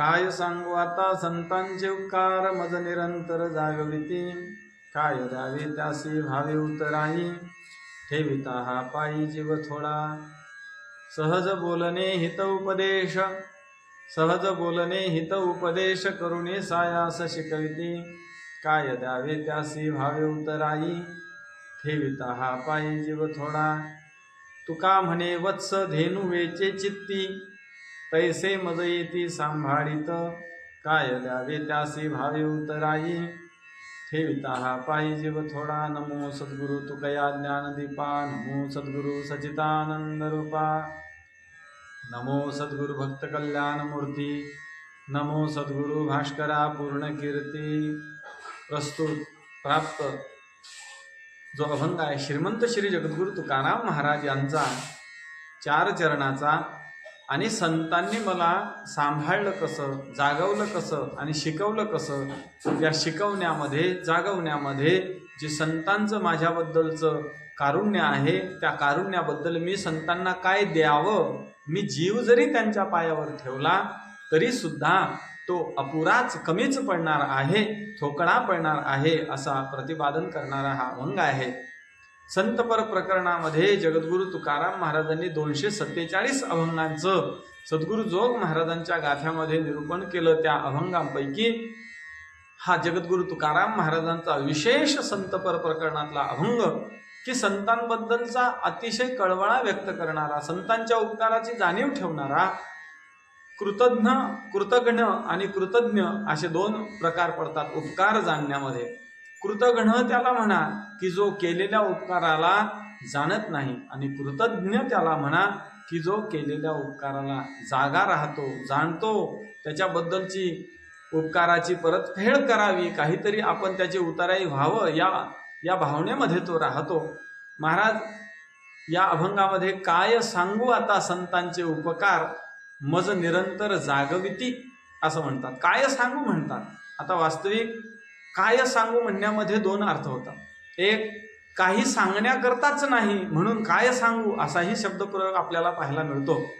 काय सांगू आता? संतांचे उपकार मज निरंतर जागविती काय द्यावे त्यासी भावे उतराई. ठेविता हा पायी जीव थोडा. सहज बोलणे हित उपदेश. सहज बोलणे हित उपदेश करुणे सायास शिकविती. काय द्यावे त्यासी भावे उतराई. ठेविता हा पायी जीव थोडा. तुका म्हणे वत्स धेनु वेचे चित्ती. तैसे मज येती सांभाळीत काय द्यावे त्यासी भावे उतराई। ठेविता हा पायी जीव थोडा। नमो सद्गुरु तुकया ज्ञानदीपा। नमो सद्गुरु सचितानंद रूपा। नमो सद्गुरु भक्त कल्याण मूर्ती। नमो सद्गुरु भास्करा पूर्ण कीर्ती। प्रस्तुत प्राप्त। जो अभंग आहे श्रीमंत श्री जगद्गुरु तुकाराम महाराज यांचा चार चरणाचा आणि संतांनी मला सांभाळलं कसं जागवलं कसं आणि शिकवलं कसं या शिकवण्यामध्ये जागवण्यामध्ये जे संतांचं माझ्याबद्दलचं कारुण्य आहे त्या कारुण्याबद्दल मी संतांना काय द्यावं? मी जीव जरी त्यांच्या पायावर ठेवला तरी सुद्धा तो अपुराच कमीच पडणार आहे ठोकळा पडणार आहे असा प्रतिपादन करणारा हा अभंग आहे. संतपर प्रकरणामध्ये जगद्गुरु तुकाराम महाराजांनी दोनशे सत्तेचाळीस अभंगांचं सद्गुरु जोग महाराजांच्या गाथ्यामध्ये निरूपण केलं. त्या अभंगांपैकी हा जगद्गुरु तुकाराम महाराजांचा विशेष संतपर प्रकरणातला अभंग की संतांबद्दलचा अतिशय कळवळा व्यक्त करणारा संतांच्या उपकाराची जाणीव ठेवणारा कृतज्ञ कृतज्ञ आणि कृतज्ञ असे दोन प्रकार पडतात उपकार जाणण्यामध्ये. कृतघ्न त्याला म्हणा की जो केलेल्या उपकाराला जाणत नाही आणि कृतज्ञ त्याला म्हणा की जो केलेल्या उपकाराला जागा राहतो जाणतो त्याच्याबद्दलची उपकाराची परतफेड करावी काहीतरी आपण त्याची उताराई व्हावं या या भावनेमध्ये तो राहतो. महाराज या अभंगामध्ये काय सांगू आता संतांचे उपकार? मज निरंतर जागविती असं म्हणतात. काय सांगू म्हणतात? आता वास्तविक काय सांगू म्हणण्यामध्ये दोन अर्थ होतात. एक काही सांगण्याकरताच नाही म्हणून काय सांगू असाही शब्दप्रयोग आपल्याला पाहायला मिळतो.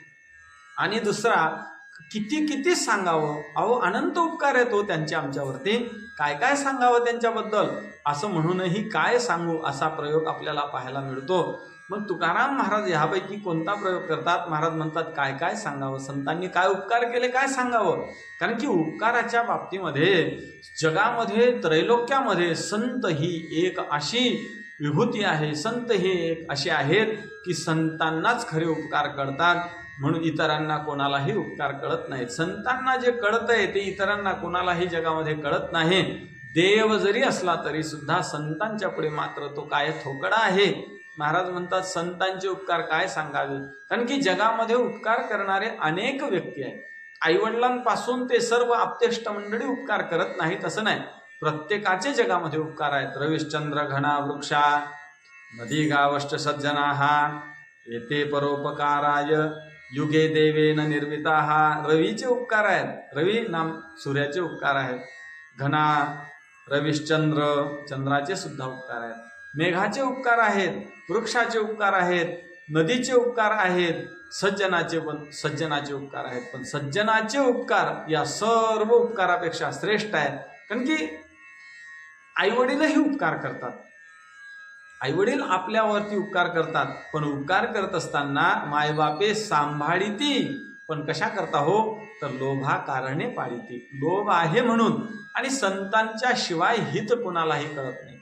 आणि दुसरा किती किती सांगावं? अहो अनंत उपकार येतो हो त्यांचे आमच्यावरती. काय काय सांगावं त्यांच्याबद्दल? असं म्हणूनही काय सांगू असा प्रयोग आपल्याला पाहायला मिळतो. मग तुकाराम महाराज ह्यापैकी कोणता प्रयोग करतात? महाराज म्हणतात काय काय सांगावं? संतांनी काय उपकार केले काय सांगावं? कारण की उपकाराच्या बाबतीमध्ये जगामध्ये त्रैलोक्यामध्ये संत ही एक अशी विभूती आहे संत हे एक असे आहेत की संतांनाच खरे उपकार कळतात. म्हणून इतरांना कोणालाही उपकार कळत नाहीत. संतांना जे कळत आहे ते इतरांना कोणालाही जगामध्ये कळत नाही. देव जरी असला तरी सुद्धा संतांच्या पुढे मात्र तो काय थोकडा आहे? महाराज म्हणतात संतांचे उपकार काय सांगावे? कारण की जगामध्ये उपकार करणारे अनेक व्यक्ती आहेत. आईवडिलांपासून ते सर्व आप्तेष्ट मंडळी उपकार करत नाहीत असं नाही. प्रत्येकाचे जगामध्ये उपकार आहेत. रविश्चंद्र घना वृक्षा नदी गावष्ट सज्जना हा येते परोपकाराय युगे देवेन निर्मिता. हा रवीचे उपकार आहेत. रवी नाम सूर्याचे उपकार आहेत. घना रविश्चंद्र चंद्राचे सुद्धा उपकार आहेत. मेघाचे उपकार आहेत वृक्षाचे उपकार आहेत नदीचे उपकार आहेत सज्जनाचे पण सज्जनाचे उपकार आहेत. पण सज्जनाचे उपकार या सर्व उपकारापेक्षा श्रेष्ठ आहेत. कारण की आईवडीलही उपकार करतात. आईवडील आपल्यावरती उपकार करतात. पण उपकार करत असताना मायबापे सांभाळीती. पण कशा करता हो? तर लोभा कारणे पाळीती. लोभ आहे म्हणून. आणि संतांच्या शिवाय हित कोणालाही कळत नाही.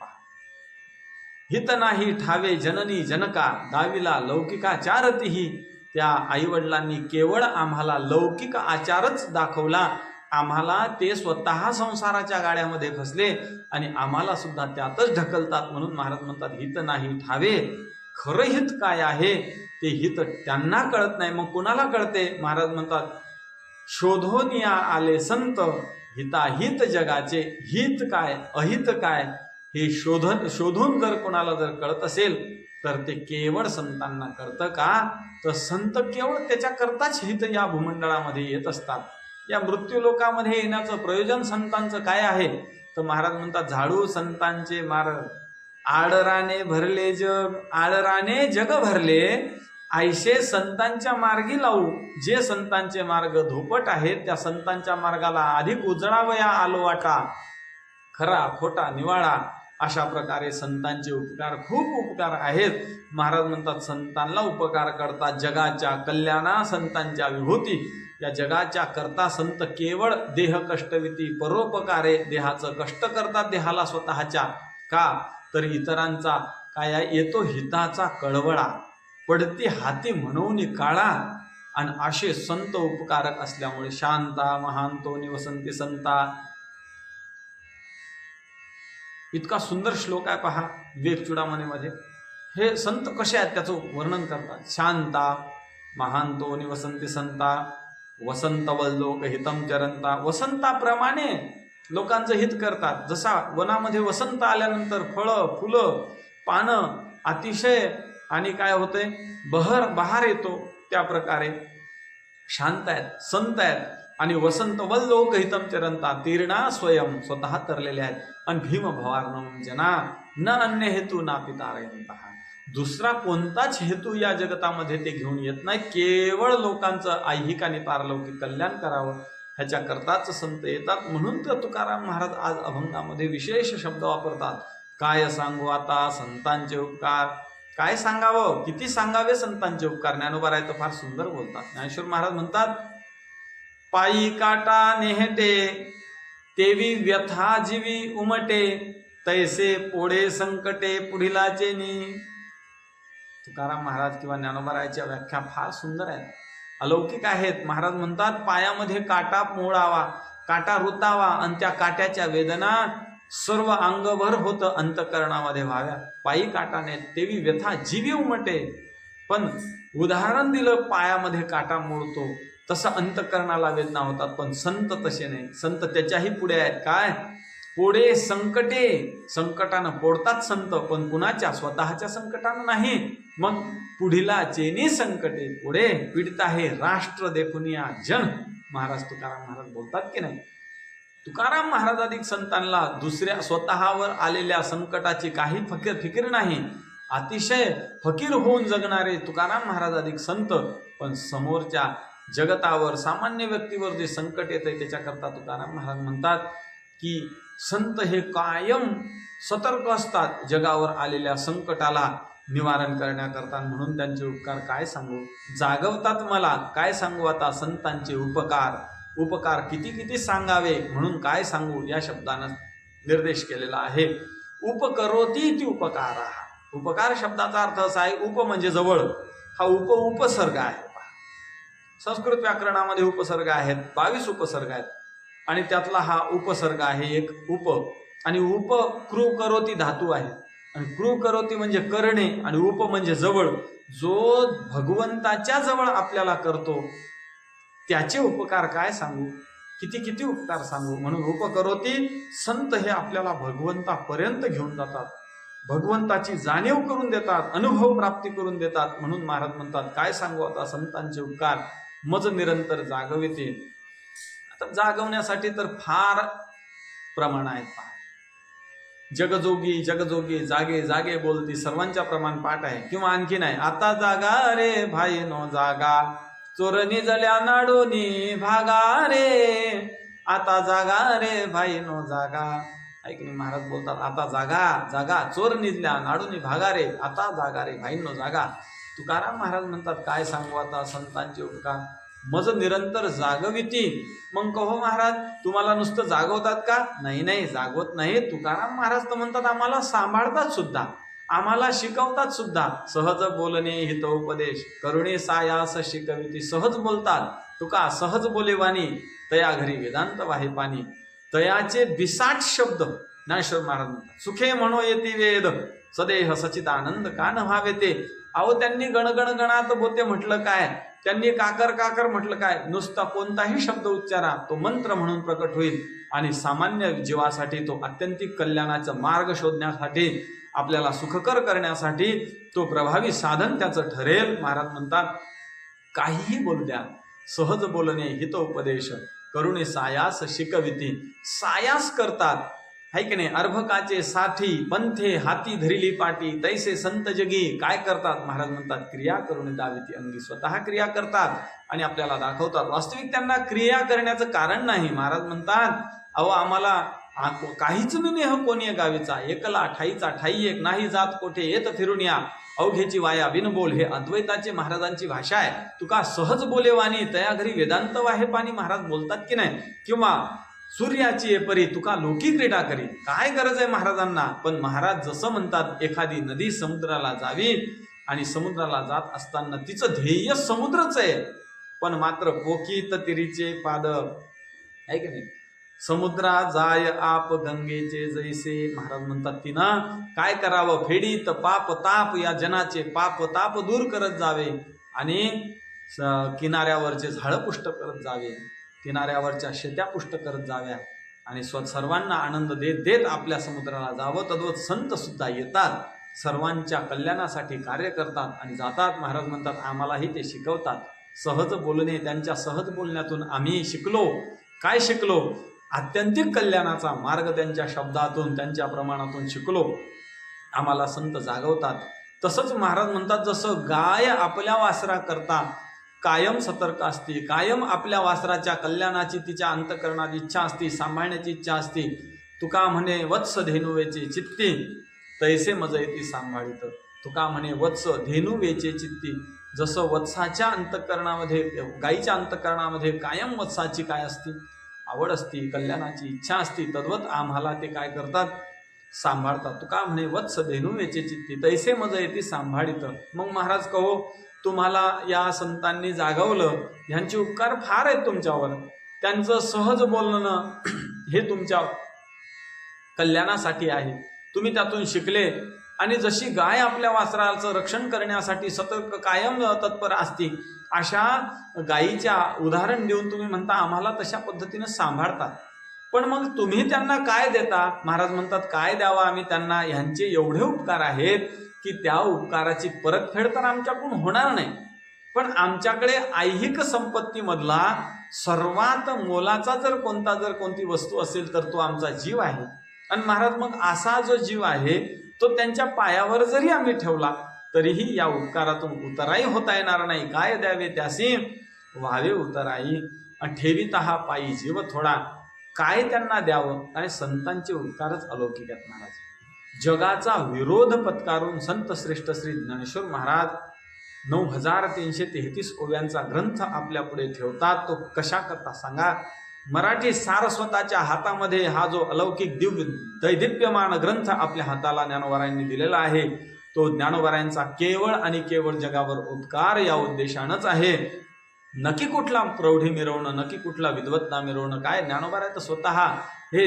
हित नाही ठावे जननी जनका दाविला लौकिका चारतीही. त्या आईवडिलांनी केवळ आम्हाला लौकिक आचारच दाखवला. आम्हाला ते स्वतः संसाराच्या गाड्यामध्ये फसले आणि आम्हाला सुद्धा त्यातच ढकलतात म्हणून महाराज म्हणतात हित नाही ठावे. खरं हित काय आहे? ते हित त्यांना कळत नाही. मग कोणाला कळते? महाराज म्हणतात शोधोनिया आले संत हिताहित जगाचे. हित काय? अहित काय? हे शोधन शोधून जर कोणाला जर कळत असेल तर ते केवळ संतांना कळतं का? तर संत केवळ त्याच्याकरताच हित या भूमंडळामध्ये येत असतात. या मृत्यू लोकामध्ये येण्याचं प्रयोजन संतांचं काय आहे? तर महाराज म्हणतात झाडू संतांचे मार आडराने भरले जग आडराने जग भरले आयशे संतांच्या मार्गी लावू. जे संतांचे मार्ग धोपट आहेत त्या संतांच्या मार्गाला अधिक उजळावया आलो वाटा. खरा खोटा निवाळा. अशा प्रकारे संतांचे उपकार खूप उपकार आहेत. महाराज म्हणतात संतांना उपकार करता जगाच्या कल्याणा संतांच्या विभूती. या जगाच्या करता संत केवळ देह कष्टविती परोपकारे देहाचं कष्ट करतात देहाला स्वतःच्या. का? तर इतरांचा काय येतो हिताचा कळवळा. पडती हाती म्हणून काळा. आणि असे संत उपकारक असल्यामुळे शांता महांतो निवसंती संता इतका सुंदर श्लोक आहे पहा वेद चुडामणीमध्ये. हे संत कसे आहेत त्याचं वर्णन करतात? शांता महांतो निवसंती संता वसंत वल्लोक हितम चरंता. वसंताप्रमाणे लोकांचं हित करतात. जसा वनामध्ये वसंत आल्यानंतर फळं फुलं पानं अतिशय आणि काय होतंय? बहर बहार येतो त्या प्रकारे. शांत आहेत संत आहेत. आणि वसंत वल्लोक हितम चरंता तीर्णा स्वयं स्वतः तरलेले आहेत. आणि भीम भवार्णम जना न अन्य हेतू ना पितारयंत दुसरा कोणताच हेतू या जगतामध्ये ते घेऊन येत नाही. केवळ लोकांचं ऐहिक आणि पारलौकिक कल्याण करावं. ह्याच्याकरताच संत येतात. म्हणून तर तुकाराम महाराज आज अभंगामध्ये विशेष शब्द वापरतात. काय सांगू आता संतांचे उपकार? काय सांगावं? किती सांगावे संतांचे उपकार? ज्ञानोबा तर फार सुंदर बोलतात. ज्ञानेश्वर महाराज म्हणतात पायी काटा नेहटे तेवी व्यथा जीवी उमटे तैसे पोडे संकटे पुढिलाचे नी तुकाराम महाराज किंवा ज्ञानोबारायच्या व्याख्या फार सुंदर आहेत. अलौकिक आहेत. महाराज म्हणतात पायामध्ये काटा मोडावा काटा रुतावा आणि त्या काट्याच्या वेदना सर्व अंगभर होतं अंतकरणामध्ये व्हाव्या. पायी काटाने तेवी व्यथा जीवी उमटे. पण उदाहरण दिलं पायामध्ये काटा मोडतो. तसा अंतकरणाला वेदना होतात पण संत तसे नाही. संत त्याच्याही पुढे आहेत. काय? पुढे संकटे. संकटानं पोडतात संत पण कुणाच्या? स्वतःच्या संकटानं नाही. मग पुढीला चेनी संकटे पुढे पीडित आहे. राष्ट्र देखुनिया जन. महाराज तुकाराम महाराज बोलतात की नाही? तुकाराम महाराजाधिक संतांना दुसऱ्या स्वतःवर आलेल्या संकटाची काही फकीर फिकीर नाही. अतिशय फकीर होऊन जगणारे तुकाराम महाराजाधिक संत पण समोरच्या जगतावर सामान्य व्यक्तीवर जे संकट येते त्याच्याकरता तुकाराम महाराज म्हणतात की संत हे कायम सतर्क असतात जगावर आलेल्या संकटाला निवारण करण्याकरता. म्हणून त्यांचे उपकार काय सांगू? जागवतात मला. काय सांगू आता संतांचे उपकार? उपकार किती किती सांगावे? म्हणून काय सांगू? या शब्दानं निर्देश केलेला आहे. उपकरोती ती उपकार. उपकार शब्दाचा अर्थ असा आहे उप म्हणजे जवळ. हा उप उपसर्ग आहे. संस्कृत व्याकरणामध्ये उपसर्ग आहेत बावीस उपसर्ग आहेत. आणि त्यातला हा उपसर्ग आहे एक उप. आणि उप क्रू करोती धातू आहे. आणि क्रू करोती म्हणजे करणे आणि उप म्हणजे जवळ. जो भगवंताच्या जवळ आपल्याला करतो त्याचे उपकार काय सांगू? किती किती उपकार सांगू? म्हणून उपकरोती संत हे आपल्याला भगवंतापर्यंत घेऊन जातात. भगवंताची जाणीव करून देतात अनुभव प्राप्ती करून देतात. म्हणून महाराज म्हणतात काय सांगू आता संतांचे उपकार? मज निरंतर जागविते. आता जागवण्यासाठी तर फार प्रमाण आहेत पहा जगजोगी जगजोगी जागे जागे बोलती सर्वांच्या प्रमाण पाठ आहे. किंवा आणखी नाही आता जागा रे भाई नो जागा. चोरणी जल्या नाडोनी भागा रे. आता जागा रे भाई नो जागा. ऐकणी महाराज बोलतात आता जागा जागा. चोर निजल्या नाडूनी भागा रे. आता जागा रे भाई नो जागा. तुकाराम महाराज म्हणतात काय सांगू आता संतांचे उपकार मज निरंतर जागविती. मग कहो महाराज तुम्हाला नुसतं जागवतात का? नाही नाही जागवत नाही. तुकाराम महाराज तर म्हणतात आम्हाला सांभाळतात सुद्धा. आम्हाला शिकवतात सुद्धा. सहज बोलणे हितोपदेश. करुणे सायास शिकविती. सहज बोलतात. तुका सहज बोलेवाणी तया घरी वेदांत वाहे पाणी. तयाचे बिसाट शब्द. ज्ञानेश्वर महाराज म्हणतात सुखे म्हणो येते वेद. सदेह सचित आनंद का न व्हावे ते अहो त्यांनी गणगण गणात बोते म्हटलं काय? त्यांनी काकर काकर म्हटलं काय? नुसता कोणताही शब्द उच्चारा तो मंत्र म्हणून प्रकट होईल. आणि सामान्य जीवासाठी तो अत्यंतिक कल्याणाचा मार्ग शोधण्यासाठी आपल्याला सुखकर करण्यासाठी तो प्रभावी साधन त्याचं ठरेल. महाराज म्हणतात काहीही बोलू द्या. सहज बोलणे हित उपदेश करुणे सायास शिकविती. सायास करतात. हाय की नाही? अर्भकाचे साठी पंथे हाती धरिली पाटी तैसे संत जगी काय करतात? महाराज म्हणतात क्रिया करून दावी ती अंगी. स्वतः क्रिया करतात आणि आपल्याला दाखवतात. वास्तविक त्यांना क्रिया करण्याचं कारण नाही. महाराज म्हणतात अहो आम्हाला काहीच मी नेह कोणी गावीचा. एकला ठाईचा ठाई एक नाही जात कोठे येत फिरून या. अवघेची वाया बिनबोल हे अद्वैताचे महाराजांची भाषा आहे. तुका सहज बोलेवानी तया घरी वेदांत वाहे पाणी महाराज बोलतात की नाही? किंवा सूर्याची परी तुका लोकी क्रीडा करी काय गरज आहे महाराजांना? पण महाराज जसं म्हणतात एखादी नदी समुद्राला जावी आणि समुद्राला जात असताना तिचं ध्येय समुद्रच आहे. पण मात्र पोकीत तिरीचे पाद आहे की नाही? समुद्रा जाय आप गंगेचे जैसे. महाराज म्हणतात तिनं काय करावं? फेडीत पाप ताप या जनाचे पाप ताप दूर करत जावे आणि स- किनाऱ्यावरचे झाडं पुष्ट करत जावे. किनाऱ्यावरच्या शेत्या पुष्ट करत जाव्या आणि स्व सर्वांना आनंद देत देत आपल्या समुद्राला जावं. तद्वत संत सुद्धा येतात. सर्वांच्या कल्याणासाठी कार्य करतात आणि जातात. महाराज म्हणतात आम्हालाही ते शिकवतात. सहज बोलणे त्यांच्या सहज बोलण्यातून आम्ही शिकलो. काय शिकलो? आत्यंतिक कल्याणाचा मार्ग त्यांच्या शब्दातून त्यांच्या प्रमाणातून शिकलो. आम्हाला संत जागवतात. तसंच महाराज म्हणतात जसं गाय आपल्या वासरा करता कायम सतर्क असते कायम आपल्या वासराच्या कल्याणाची तिच्या अंतकरणात इच्छा असते सांभाळण्याची इच्छा असते. तुका म्हणे वत्स धेनुवेचे चित्ती. तैसे मज येते सांभाळित. तुका म्हणे वत्स धेनुवेचे चित्ती. जसं वत्साच्या अंतकरणामध्ये गाईच्या अंतकरणामध्ये कायम वत्साची काय असते? आवड असती कल्याणाची इच्छा असती तद्वत आम्हाला ते काय करतात? सांभाळतात. तुका म्हणे वत्स धेनुवेचे चित्ती. तैसे मज येते सांभाळित. मग महाराज कहो तुम्हाला या संतांनी जागवलं ह्यांचे उपकार फार आहेत तुमच्यावर. त्यांचं सहज बोलणं हे तुमच्या कल्याणासाठी आहे. तुम्ही त्यातून शिकले आणि जशी गाय आपल्या वासराचं रक्षण करण्यासाठी सतर्क कायम तत्पर असती अशा गायीच्या उदाहरण देऊन तुम्ही म्हणता आम्हाला तशा पद्धतीनं सांभाळतात. पण मग तुम्ही त्यांना काय देता? महाराज म्हणतात काय द्यावा आम्ही त्यांना? ह्यांचे एवढे उपकार आहेत की त्या उपकाराची परतफेड तर आमच्याकडून होणार नाही. पण आमच्याकडे ऐहिक संपत्तीमधला सर्वात मोलाचा जर कोणता जर कोणती वस्तू असेल तर तो आमचा जीव आहे. आणि महाराज मग असा जो जीव आहे तो त्यांच्या पायावर जरी आम्ही ठेवला तरीही या उपकारातून उतराई होता येणार नाही. काय द्यावे त्यासी? व्हावे उतराई. आणि ठेवीत हा पायी जीव थोडा. काय त्यांना द्यावं? आणि संतांचे उपकारच अलौकिक आहेत महाराज. जगाचा विरोध पत्कारून संत श्रेष्ठ श्री ज्ञानेश्वर महाराज नऊ हजार तीनशे तेहतीस ओव्यांचा ग्रंथ आपल्या पुढे ठेवतात तो कशा करता सांगा? मराठी सारस्वताच्या हातामध्ये हा जो अलौकिक दिव्य दैदिप्यमान ग्रंथ आपल्या हाताला ज्ञानोबारायांनी दिलेला आहे तो ज्ञानोबारायांचा केवळ आणि केवळ जगावर उपकार या उद्देशानंच आहे. नक्की कुठला प्रौढी मिरवणं नक्की कुठला विद्वत्ता मिरवणं काय ज्ञानोबाराय तर स्वतः हे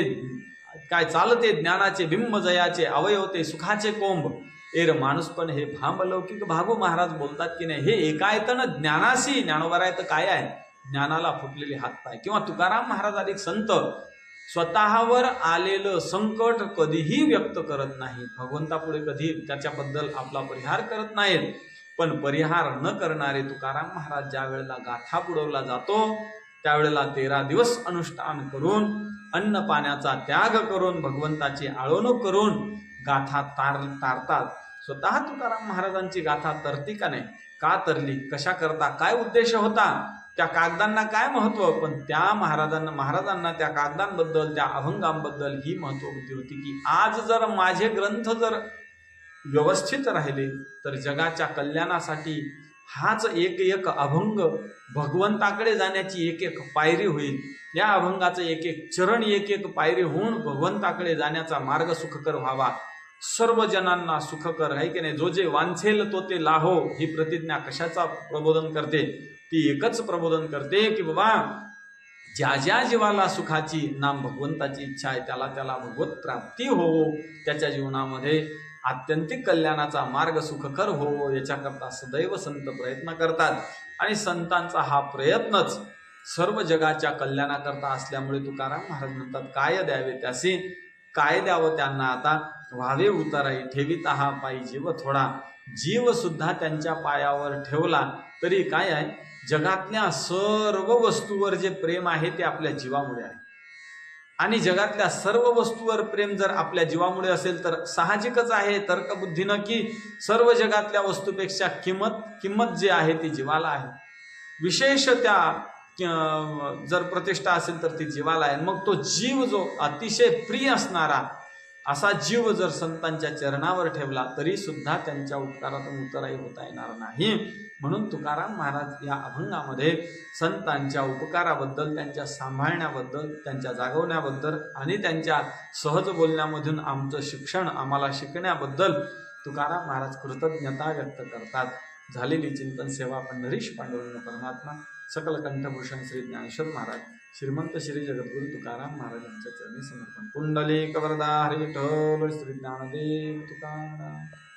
काय चालते ज्ञानाचे बिंब जयाचे अवयव ते सुखाचे कोंब. एर माणूस पण हे भांब लौकिक भागू महाराज बोलतात की नाही हे एकायतन ज्ञानाशी ज्ञानोबरायत काय आहे? ज्ञानाला फुटलेले हातपाय. किंवा तुकाराम महाराज अधिक संत स्वतःवर आलेलं संकट कधीही व्यक्त करत नाही भगवंतापुढे कधी त्याच्याबद्दल आपला परिहार करत नाहीत. पण परिहार न करणारे तुकाराम महाराज ज्या वेळेला गाथा पुढवला जातो त्यावेळेला तेरा दिवस अनुष्ठान करून अन्न पाण्याचा त्याग करून भगवंताची आळवणूक करून गाथा तार तारतात. स्वतः तुकाराम महाराजांची गाथा तरती का नाही? का तरली? कशा करता? काय उद्देश होता? त्या कागदांना काय महत्त्व? पण त्या महाराजांना महाराजांना त्या कागदांबद्दल त्या अभंगांबद्दल ही महत्त्व होती की आज जर माझे ग्रंथ जर व्यवस्थित राहिले तर जगाच्या कल्याणासाठी हाच एक एक अभंग भगवंताकडे जाण्याची एक एक पायरी होईल. या अभंगाचं एक एक चरण एक एक पायरी होऊन भगवंताकडे जाण्याचा मार्ग सुखकर व्हावा. सर्व जणांना सुखकर आहे की नाही? जो जे वांछेल तो ते लाहो. ही प्रतिज्ञा कशाचा प्रबोधन करते? ती एकच प्रबोधन करते की बाबा ज्या ज्या जीवाला सुखाची नाम भगवंताची इच्छा आहे त्याला त्याला भगवत प्राप्ती होवो त्याच्या जीवनामध्ये आत्यंतिक कल्याणाचा मार्ग सुखकर होवो याच्याकरता सदैव संत प्रयत्न करतात. आणि संतांचा हा प्रयत्नच सर्व जगाच्या कल्याणाकरता असल्यामुळे तुकाराम महाराज म्हणतात काय द्यावे त्यासी? काय द्यावं त्यांना आता? व्हावे उताराई ठेवीत हा पायी जीव थोडा. जीव सुद्धा त्यांच्या पायावर ठेवला तरी काय आहे? जगातल्या सर्व वस्तूवर जे प्रेम आहे ते आपल्या जीवामुळे आहे. आणि जगातल्या सर्व वस्तूवर प्रेम जर आपल्या जीवामुळे असेल तर साहजिकच आहे तर्कबुद्धीनं की सर्व जगातल्या वस्तूपेक्षा किंमत किंमत जी आहे ती जीवाला आहे. विशेष त्या जर प्रतिष्ठा असेल तर ती जीवाला आहे. मग तो जीव जो अतिशय प्रिय असणारा असा जीव जर संतांच्या चरणावर ठेवला तरी सुद्धा त्यांच्या उपकारातून उतराई होता येणार नाही. म्हणून तुकाराम महाराज या अभंगामध्ये संतांच्या उपकाराबद्दल त्यांच्या सांभाळण्याबद्दल त्यांच्या जागवण्याबद्दल आणि त्यांच्या सहज बोलण्यामधून आमचं शिक्षण आम्हाला शिकण्याबद्दल तुकाराम महाराज कृतज्ञता व्यक्त करतात. झालेली चिंतन सेवा पंढरीश पांडुरंग परमात्मा सकल कंठभूषण श्री ज्ञानेश्वर महाराज. श्रीमंत श्री जगद्गुरु तुकाराम महाराजांच्या चरणी समर्पण. पुंडलिक वरदा हरी ठोल श्री ज्ञानदेव तुकाराम.